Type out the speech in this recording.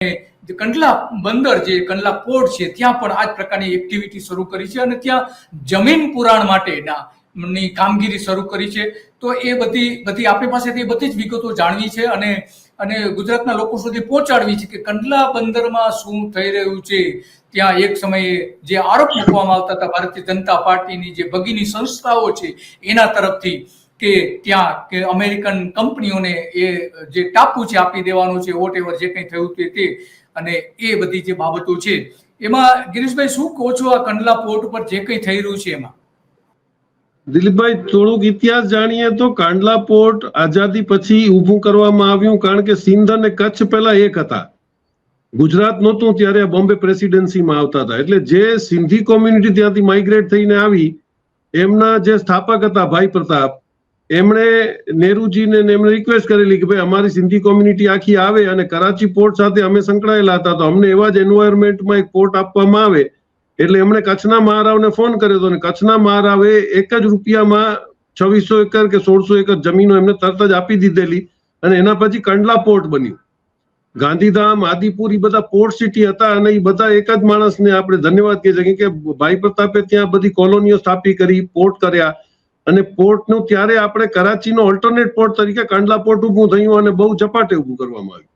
કંડલા બંદર જે કંડલા પોર્ટ છે, ત્યાં પણ આ પ્રકારની એક્ટિવિટી શરૂ કરી છે અને ત્યાં જમીન પુરાણ માટેના ની કામગીરી શરૂ કરી છે. તો એ બધી બધી આપણી પાસેથી બધી જ વિગતો જાણવી છે અને અને ગુજરાતના લોકો સુધી પહોંચાડવી છે કે કંડલા બંદરમાં શું થઈ રહ્યું છે. ત્યાં એક સમયે જે આરોપ મૂકવામાં આવતા હતા, ભારતીય જનતા પાર્ટીની જે ભગીની સંસ્થાઓ છે, એના તરફથી કે ત્યાં કે અમેરિકન કંપનીઓને એ જે ટાપુ છે આપી દેવાનું છે વોટ એવર જે કંઈ થયું તે તે. અને એ બધી જે બાબતો છે. એમાં ગિરીશભાઈ, શું કહો છો આ કંડલા પોર્ટ ઉપર જે કંઈ થઈ રહ્યું છે એમાં? દિલીપભાઈ, થોડુંક ઇતિહાસ જાણીએ તો કાંડલા પોર્ટ આઝાદી પછી ઊભું કરવામાં આવ્યું કારણ કે સિંધ અને કચ્છ પહેલા એક હતા. ગુજરાત નહોતું ત્યારે બોમ્બે પ્રેસિડેન્સીમાં આવતા હતા. એટલે જે સિંધી કોમ્યુનિટી ત્યાંથી માઇગ્રેટ થઈને આવી, એમના જે સ્થાપક હતા ભાઈ પ્રતાપ એમણે નેહરુજીને એમણે રિક્વેસ્ટ કરેલી કે ભાઈ અમારી સિંધી કોમ્યુનિટી આખી આવે અને કરાચી પોર્ટ સાથે અમે સંકળાયેલા હતા, તો અમને એવા જ એન્વાયરમેન્ટમાં એક પોર્ટ આપવામાં આવે. એટલે એમણે કચ્છના મહારાવને ફોન કર્યો હતો અને કચ્છના મહારાવે એક જ રૂપિયામાં છવ્વીસો એકર કે સોળસો એકર જમીનો એમને તરત જ આપી દીધેલી અને એના પછી કંડલા પોર્ટ બન્યું. ગાંધીધામ, આદિપુર એ બધા પોર્ટ સિટી હતા અને એ બધા એક જ માણસને આપણે ધન્યવાદ કહીએ શકીએ કે ભાઈ પ્રતાપે ત્યાં બધી કોલોનીઓ સ્થાપી કરી પોર્ટ કર્યા. અને પોર્ટનું ત્યારે આપણે કરાચીનો ઓલ્ટરનેટ પોર્ટ તરીકે કંડલા પોર્ટ ઊભું થયું અને બહુ ઝપાટે ઊભું કરવામાં આવ્યું.